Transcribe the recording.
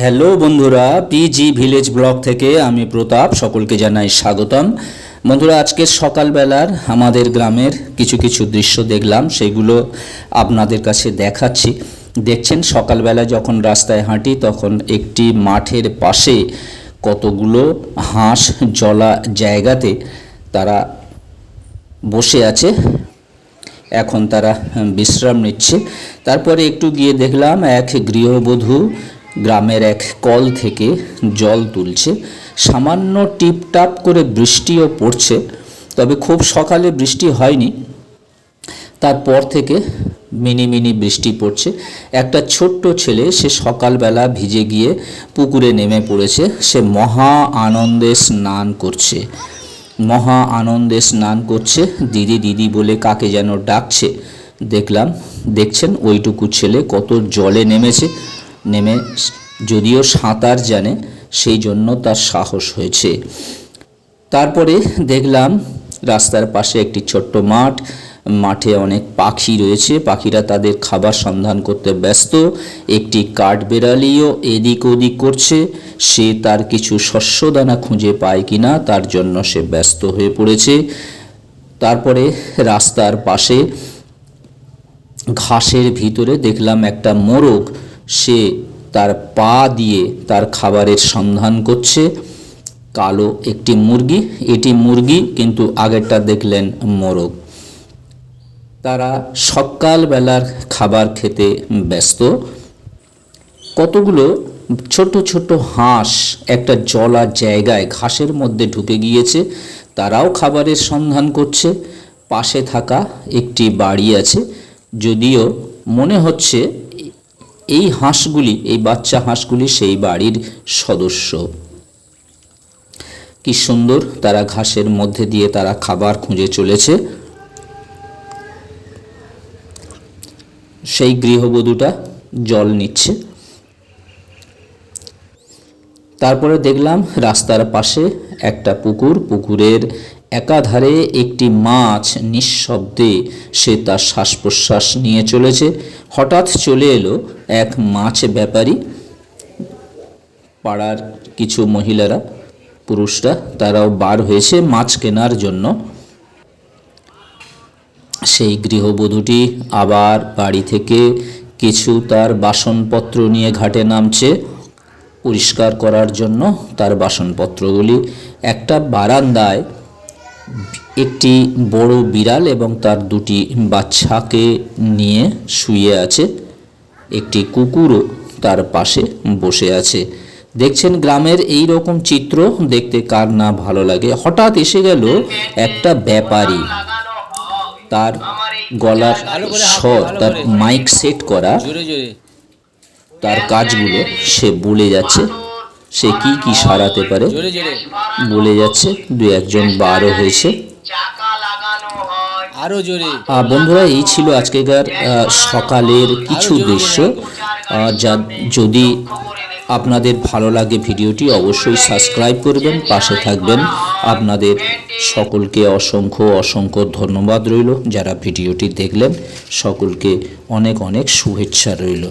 Hello বন্ধুরা PG village blog থেকে আমি প্রতাপ, সকলকে জানাই স্বাগতম। বন্ধুরা, আজকে সকালবেলার আমাদের গ্রামের কিছু কিছু দৃশ্য দেখলাম, সেগুলো আপনাদের কাছে দেখাচ্ছি। দেখছেন, সকালবেলা যখন রাস্তায় হাঁটি, তখন একটি মাঠের পাশে কতগুলো হাঁস জলা জায়গাতে তারা বসে আছে। এখন তারা বিশ্রাম নিচ্ছে। তারপরে একটু গিয়ে দেখলাম, এক গৃহবধূ গ্রামের এক কল থেকে জল তুলছে। সামান্য টিপটাপ করে বৃষ্টিও পড়ছে, তবে খুব সকালে বৃষ্টি হয়নি। তারপর থেকে মিনি মিনি বৃষ্টি পড়ছে। একটা ছোট্ট ছেলে, সে সকালবেলা ভিজে গিয়ে পুকুরে নেমে পড়েছে। সে মহা আনন্দে স্নান করছে। মহা আনন্দে স্নান করছে। দিদি দিদি বলে কাকে যেন ডাকছে। দেখলাম, দেখছেন ওইটুকু ছেলে কত জলে নেমেছে। নেমে, যদিও সাঁতার জানে, সেই জন্য তার সাহস হয়েছে। তারপরে দেখলাম রাস্তার পাশে একটি ছোট্ট মাঠ, মাঠে অনেক পাখি রয়েছে। পাখিরা তাদের খাবার সন্ধান করতে ব্যস্ত। একটি কাঠবেড়ালিও এদিক ওদিক করছে। সে তার কিছু শস্যদানা খুঁজে পায় কিনা, তার জন্য সে ব্যস্ত হয়ে পড়েছে। তারপরে রাস্তার পাশে ঘাসের ভিতরে দেখলাম একটা মোরগ। সে তার পা দিয়ে তার খাবারের সন্ধান করছে। কালো একটি মুরগি, এটি মুরগি কিন্তু আগেরটা দেখলেন মোরগ। তারা সকালবেলার খাবার খেতে ব্যস্ত। কতগুলো ছোট ছোট হাঁস একটা জলা জায়গায় ঘাসের মধ্যে ঢুকে গিয়েছে, তারাও খাবারের সন্ধান করছে। পাশে থাকা একটি বাড়ি আছে, যদিও মনে হচ্ছে এই হাঁসগুলি, এই বাচ্চা হাঁসগুলি সেই বাড়ির সদস্য। কি সুন্দর তারা ঘাসের মধ্যে দিয়ে তারা খাবার খুঁজে চলেছে। সেই গৃহবধূটা জল নিচ্ছে। তারপরে দেখলাম রাস্তার পাশে একটা পুকুর, পুকুরের একাধারে একটি মাছ নিঃশব্দে সে তার শ্বাস প্রশ্বাস নিয়ে চলেছে। হঠাৎ চলে এলো এক মাছ ব্যাপারী। পাড়ার কিছু মহিলারা, পুরুষরা, তারাও বার হয়েছে মাছ কেনার জন্য। সেই গৃহবধূটি আবার বাড়ি থেকে কিছু তার বাসনপত্র নিয়ে ঘাটে নামছে। পরিষ্কার করার জন্য তার বাসনপত্রগুলি একটা বারান্দায় একটি বড় বিড়াল এবং তার দুটি বাচ্চাকে নিয়ে শুয়ে আছে। একটি কুকুরও তার পাশে বসে আছে। দেখছেন গ্রামের এই রকম চিত্র, দেখতে কার না ভালো লাগে। হঠাৎ এসে গেল একটা ব্যাপারী। তার গলার স্বর, তার মাইক সেট করা, তার কাজগুলো সে বলে যাচ্ছে। সে কি কি সারাতে পারে? বলে যাচ্ছে দু একজন বারও হয়েছে। আরও জোরে। বন্ধুরা এই ছিল আজকেকার সকালের কিছু দৃশ্য। যা যদি আপনাদের ভালো লাগে ভিডিওটি অবশ্যই সাবস্ক্রাইব করবেন পাশে থাকবেন। আপনাদের সকলকে অসংখ্য অসংখ্য ধন্যবাদ রইল যারা ভিডিওটি দেখলেন। সকলকে অনেক অনেক শুভেচ্ছা রইল।